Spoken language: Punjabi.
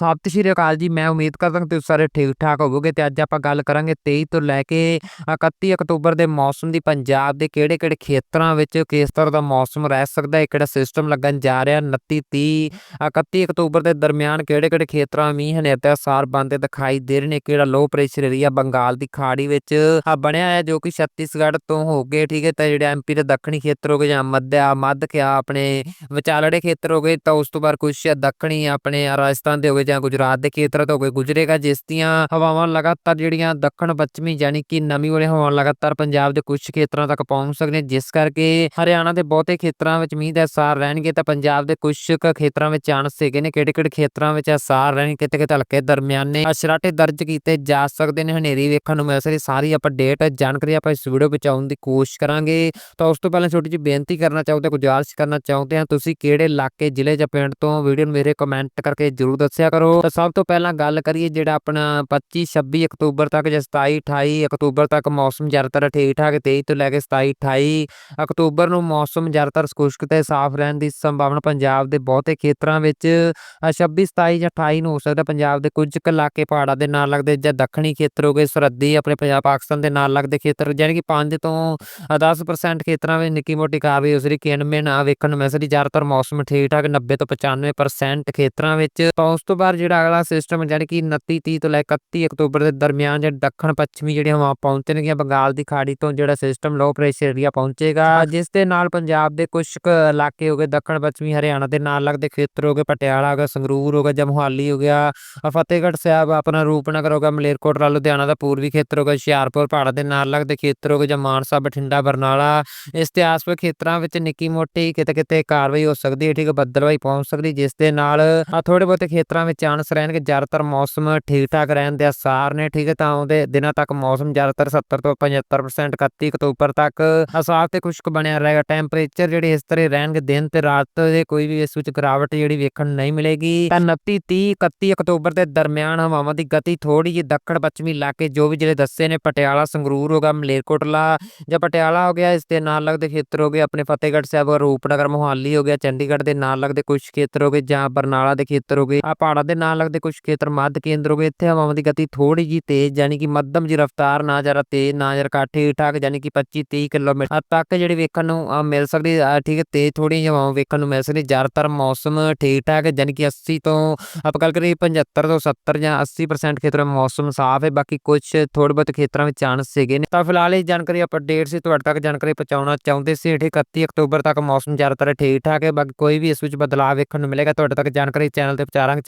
ਸਤਿ ਸ਼੍ਰੀ ਅਕਾਲ ਜੀ, ਮੈਂ ਉਮੀਦ ਕਰਦਾ ਹਾਂ ਤੁਸੀਂ ਸਾਰੇ ਠੀਕ ਠਾਕ ਹੋਵੋਗੇ ਤੇ ਅੱਜ ਆਪਾਂ ਗੱਲ ਕਰਾਂਗੇ 23 ਤੋਂ ਲੈ ਕੇ 31 ਅਕਤੂਬਰ ਦੇ ਮੌਸਮ ਦੀ ਪੰਜਾਬ ਦੇ ਕਿਹੜੇ ਕਿਹੜੇ ਖੇਤਰਾਂ ਵਿੱਚ ਕਿਸ ਤਰ੍ਹਾਂ ਦਾ ਮੌਸਮ ਰਹਿ ਸਕਦਾ ਹੈ, ਕਿਹੜਾ ਸਿਸਟਮ ਲੱਗਣ ਜਾ ਰਿਹਾ 29 30 31 ਅਕਤੂਬਰ ਦੇ ਦਰਮਿਆਨ ਕਿਹੜੇ ਕਿਹੜੇ ਖੇਤਰਾਂ ਮੀਂਹ ਹਨੇਰ ਤੇ ਅਸਾਰ ਬੰਦੇ ਦਿਖਾਈ ਦੇ ਰਹੇ ਨੇ, ਕਿਹੜਾ ਲੋ ਪ੍ਰੈਸ਼ਰ ਏਰੀਆ ਬੰਗਾਲ ਦੀ ਖਾੜੀ ਵਿੱਚ ਬਣਿਆ ਹੈ ਜੋ ਕਿ ਛੱਤੀਸਗੜ੍ਹ ਤੋਂ ਹੋ ਗਏ, ਠੀਕ ਹੈ, ਤਾਂ ਜਿਹੜੇ ਐਮਪੀ ਦੇ ਦੱਖਣੀ ਖੇਤਰ ਹੋ ਗਏ ਜਾਂ ਮੱਧਿਆ ਮੱਧ ਕਿਆ ਆਪਣੇ ਵਿਚਾਲੜੇ ਖੇਤਰ ਹੋ ਗਏ, ਤਾਂ ਉਸ ਤੋਂ ਬਾਅਦ ਕੁਝ ਦੱਖਣੀ ਆਪਣੇ ਰਾਜਸਥਾਨ ਦੇ ਹੋ ਗਏ ਜਾਂ ਗੁਜਰਾਤ ਦੇ ਖੇਤਰ ਤੋਂ ਹੋ ਗੁਜਰੇਗਾ, ਜਿਸ ਦੀਆਂ ਹਵਾਵਾਂ ਲਗਾਤਾਰ ਜਿਹੜੀਆਂ ਦੱਖਣ, ਪੱਛਮੀ ਯਾਨੀ ਕਿ ਨਮੀ ਵਾਲੇ ਹਵਾਵਾਂ ਲਗਾਤਾਰ ਪੰਜਾਬ ਦੇ ਕੁਝ ਖੇਤਰਾਂ ਤੱਕ ਪਹੁੰਚ ਸਕਦੇ ਜਿਸ ਕਰਕੇ ਹਰਿਆਣਾ ਦੇ ਬਹੁਤੇ ਖੇਤਰਾਂ ਵਿੱਚ ਮੀਂਹ ਦੇ ਅਸਾਰ ਰਹਿਣਗੇ, ਤਾਂ ਪੰਜਾਬ ਦੇ ਕੁਝ ਕੁ ਖੇਤਰਾਂ ਵਿੱਚ ਚਾਂਸ ਹੈਗੇ ਨੇ ਕਿਹੜੇ ਕਿਹੜੇ ਖੇਤਰਾਂ ਵਿੱਚ ਅਸਾਰ ਰਹਿਣ ਕਿਤੇ ਕਿਤੇ ਹਲਕੇ ਦਰਮਿਆਨੇ ਅਸ਼ਰਾਟੇ ਦਰਜ ਕੀਤੇ ਜਾ ਸਕਦੇ ਨੇ, ਹਨੇਰੀ ਵੇਖਣ ਨੂੰ ਮਿਲ ਸਕਦੀ ਸਾਰੀ ਅਪਡੇਟ, ਜਾਣਕਾਰੀ ਆਪਾਂ ਇਸ ਵੀਡੀਓ ਵਿੱਚ ਆਉਣ ਦੀ ਕੋਸ਼ਿਸ਼ ਕਰਾਂਗੇ। ਤਾਂ ਉਸ ਤੋਂ ਪਹਿਲਾਂ ਛੋਟੀ ਜਿਹੀ ਬੇਨਤੀ ਕਰਨਾ ਚਾਹੁੰਦੇ ਗੁਜ਼ਾਰਿਸ਼ ਕਰਨਾ ਚਾਹੁੰਦੇ ਹਾਂ, ਤੁਸੀਂ ਕਿਹੜੇ ਇਲਾਕੇ, ਜ਼ਿਲ੍ਹੇ ਜਾਂ ਪਿੰਡ ਤੋਂ ਵੀਡੀਓ ਨੂੰ ਮੇਰੇ ਕਮੈਂਟ ਕਰਕੇ ਜਰੂਰ ਦੱਸਿਆ ਕਰੋ। ਤਾਂ ਸਭ ਤੋਂ ਪਹਿਲਾਂ ਗੱਲ ਕਰੀਏ ਜਿਹੜਾ ਆਪਣਾ 25 26 ਅਕਤੂਬਰ ਤੱਕ ਜਾਂ 27 28 ਅਕਤੂਬਰ ਤੱਕ ਮੌਸਮ ਜ਼ਿਆਦਾਤਰ ਠੀਕ ਠਾਕ 23 ਤੋਂ ਲੈ ਕੇ 27 28 ਅਕਤੂਬਰ ਨੂੰ ਮੌਸਮ ਜ਼ਿਆਦਾਤਰ ਖੁਸ਼ਕ ਤੇ ਸਾਫ਼ ਰਹਿਣ ਦੀ ਸੰਭਾਵਨਾ ਪੰਜਾਬ ਦੇ ਬਹੁਤੇ ਖੇਤਰਾਂ ਵਿੱਚ 26 27 ਜਾਂ 28 ਨੂੰ ਹੋ ਸਕਦਾ ਪੰਜਾਬ ਦੇ ਕੁਝ ਇਲਾਕੇ ਪਹਾੜਾਂ ਦੇ ਨਾਲ ਲੱਗਦੇ ਜਾਂ ਦੱਖਣੀ ਖੇਤਰ ਹੋ ਗਏ, ਸਰਹੱਦੀ ਆਪਣੇ ਪੰਜਾਬ, ਪਾਕਿਸਤਾਨ ਦੇ ਨਾਲ ਲੱਗਦੇ ਖੇਤਰ ਯਾਨੀ ਕਿ 5 ਤੋਂ 10% ਖੇਤਰਾਂ ਵਿੱਚ ਨਿੱਕੀ ਮੋਟੀ ਕਾਰਵਾਈ ਉਸਰੀ ਕਿਨਮੇ ਨਾ ਵੇਖਣ ਨੂੰ ਮਿਲ ਸਕਦੀ, ਜ਼ਿਆਦਾਤਰ ਮੌਸਮ ਠੀਕ ਠਾਕ 90 ਤੋਂ 95% ਖੇਤਰਾਂ ਵਿੱਚ। ਤਾਂ ਉਸ ਤੋਂ ਬਾਅਦ ਜਿਹੜਾ ਅਗਲਾ ਸਿਸਟਮ ਯਾਨੀ ਕਿ 29 30 ਤੋਂ ਲੈ ਕੇ 31 ਅਕਤੂਬਰ ਦੇ ਦਰਮਿਆਨ ਜਿਹੜੇ ਦੱਖਣ ਪੱਛਮੀ ਜਿਹੜੇ ਹਵਾ ਪਹੁੰਚਣਗੀਆਂ ਬੰਗਾਲ ਦੀ ਖਾੜੀ ਤੋਂ ਜਿਹੜਾ ਸਿਸਟਮ ਲੋ ਪ੍ਰੈਸ਼ਰ ਏਰੀਆ ਪਹੁੰਚੇਗਾ ਜਿਸ ਦੇ ਨਾਲ ਪੰਜਾਬ ਦੇ ਕੁਝ ਕੁ ਇਲਾਕੇ ਹੋ ਗਏ ਦੱਖਣ ਪੱਛਮੀ ਹਰਿਆਣਾ ਦੇ ਨਾਲ ਲੱਗਦੇ ਖੇਤਰ ਹੋ ਗਏ ਪਟਿਆਲਾ ਹੋ ਗਿਆ ਸੰਗਰੂਰ ਹੋ ਗਿਆ ਜਾਂ ਮੋਹਾਲੀ ਹੋ ਗਿਆ ਫਤਿਹਗੜ੍ਹ ਸਾਹਿਬ ਆਪਣਾ ਰੂਪਨਗਰ ਹੋ ਗਿਆ ਮਲੇਰਕੋਟਲਾ ਲੁਧਿਆਣਾ ਦਾ ਪੂਰਬੀ ਖੇਤਰ ਹੋ ਗਿਆ ਹੁਸ਼ਿਆਰਪੁਰ ਪਹਾੜਾਂ ਦੇ ਨਾਲ ਲੱਗਦੇ ਖੇਤਰ ਹੋ ਗਏ ਜਾਂ ਮਾਨਸਾ ਬਠਿੰਡਾ ਬਰਨਾਲਾ ਇਸ ਤੇ ਆਸ-ਪਾਸ ਖੇਤਰਾਂ ਵਿੱਚ ਨਿੱਕੀ ਮੋਟੀ ਕਿਤੇ ਕਿਤੇ ਕਾਰਵਾਈ ਹੋ ਸਕਦੀ ਹੈ ਠੀਕ ਬੱਦਲਵਾਈ ਪਹੁੰਚ ਸਕਦੀ ਜਿਸ ਦੇ ਨਾਲ ਆ ਥੋੜੇ ਬਹੁਤੇ ਖੇਤਰਾਂ ਵਿੱਚ ਚਾਂਸ ਰਹਿਣਗੇ, ਜ਼ਿਆਦਾਤਰ ਮੌਸਮ ਠੀਕ ਠਾਕ ਰਹਿਣ ਦੇ ਅਸਾਰ ਨੇ ਠੀਕ ਹੈ ਤਾਂ ਆਉਂਦੇ ਦਿਨਾਂ ਤੱਕ ਮੌਸਮ ਜ਼ਿਆਦਾਤਰ 70 ਤੋਂ 75% 31 ਅਕਤੂਬਰ ਤੱਕ ਸਾਫ਼ ਤੇ ਖੁਸ਼ਕ ਬਣਿਆ ਰਹੇਗਾ। ਟੈਂਪਰੇਚਰ ਜਿਹੜੇ ਇਸ ਤਰ੍ਹਾਂ ਰਹਿਣਗੇ, ਦਿਨ ਤੇ ਰਾਤ ਦੇ ਕੋਈ ਵੀ ਇਸ ਵਿੱਚ ਗਿਰਾਵਟ ਜਿਹੜੀ ਵੇਖਣ ਨਹੀਂ ਮਿਲੇਗੀ। ਤਾਂ 29 30 31 ਅਕਤੂਬਰ ਦੇ ਦਰਮਿਆਨ ਹਵਾਵਾਂ ਦੀ ਗਤੀ ਥੋੜੀ ਜਿਹੀ ਦੱਖਣ ਪੱਛਮੀ ਇਲਾਕੇ, ਜੋ ਵੀ ਜਿਹੜੇ ਦੱਸੇ ਨੇ, ਪਟਿਆਲਾ, ਸੰਗਰੂਰ ਹੋਗਾ ਮਲੇਰਕੋਟਲਾ ਜਾਂ ਪਟਿਆਲਾ ਹੋ ਗਿਆ, ਇਸ ਦੇ ਨਾਲ ਲੱਗਦੇ ਖੇਤਰ ਹੋ ਗਏ, ਆਪਣੇ ਫਤਿਹਗੜ੍ਹ ਸਾਹਿਬ, ਰੂਪਨਗਰ, ਮੋਹਾਲੀ ਹੋ ਗਿਆ, ਚੰਡੀਗੜ੍ਹ ਦੇ ਨਾਲ ਲੱਗਦੇ ਕੁਝ ਖੇਤਰ ਹੋ ਗਏ ਜਾਂ ਬਰਨਾਲਾ ਦੇ ਖੇਤਰ ਹੋ ਗਏ। ਆ ਪਹਾੜਾਂ ਦੇ ਨਾਲ ਲੱਗਦੇ ਕੁਝ ਖੇਤਰ ਮੱਧ ਕੇਂਦਰ ਹੋ ਗਏ ਇੱਥੇ ਹਵਾਵਾਂ ਦੀ ਗਤੀ ਥੋੜੀ ਜਿਹੀ ਤੇਜ਼ ਯਾਨੀ ਕਿ ਮੱਧਮ ਜੀ ਰਫ਼ਤਾਰ ਨਾ ਜ਼ਿਆਦਾ ਤੇਜ਼ ਨਾ ਜ਼ਿਆਦਾ ਘੱਟ ਠੀਕ ਠਾਕ ਯਾਨੀ ਕਿ 25 30 ਕਿਲੋਮੀਟਰ ਤੱਕ ਜਿਹੜੀ ਵੇਖਣ ਨੂੰ ਮਿਲ ਸਕਦੀ ਠੀਕ ਹੈ ਤੇਜ਼ ਥੋੜੀ ਹਵਾਵਾਂ ਵੇਖਣ ਨੂੰ ਮਿਲ ਸਕਦੀ ਜ਼ਿਆਦਾਤਰ ਮੌਸਮ ਠੀਕ ਠਾਕ ਹੈ, ਯਾਨੀ ਕਿ 80 ਤੋਂ ਆਪਾਂ ਗੱਲ ਕਰੀਏ 75 ਤੋਂ 70 ਜਾਂ 80% ਖੇਤਰਾਂ ਵਿੱਚ ਮੌਸਮ ਸਾਫ਼ ਹੈ ਬਾਕੀ ਕੁਝ ਥੋੜੇ ਬਹੁਤ ਖੇਤਰਾਂ ਵਿੱਚ ਚਾਂਸ ਸੀਗੇ ਨੇ। ਤਾਂ ਫਿਲਹਾਲ ਇਹ ਜਾਣਕਾਰੀ ਅਪਡੇਟ ਸੀ ਤੁਹਾਡੇ ਤੱਕ ਜਾਣਕਾਰੀ ਪਹੁੰਚਾਉਣਾ ਚਾਹੁੰਦੇ ਸੀ ਠੀਕ 31 ਅਕਤੂਬਰ ਤੱਕ ਮੌਸਮ ਜ਼ਿਆਦਾਤਰ ਠੀਕ ਠਾਕ ਹੈ ਬਾਕੀ ਕੋਈ ਵੀ ਇਸ ਵਿੱਚ ਬਦਲਾਅ ਵੇਖਣ ਨੂੰ ਮਿਲੇਗਾ ਤੁਹਾਡੇ ਤੱਕ ਜਾਣਕਾਰੀ ਚੈਨਲ ਤੇ ਪਹੁੰਚਾਰਾਂਗੇ।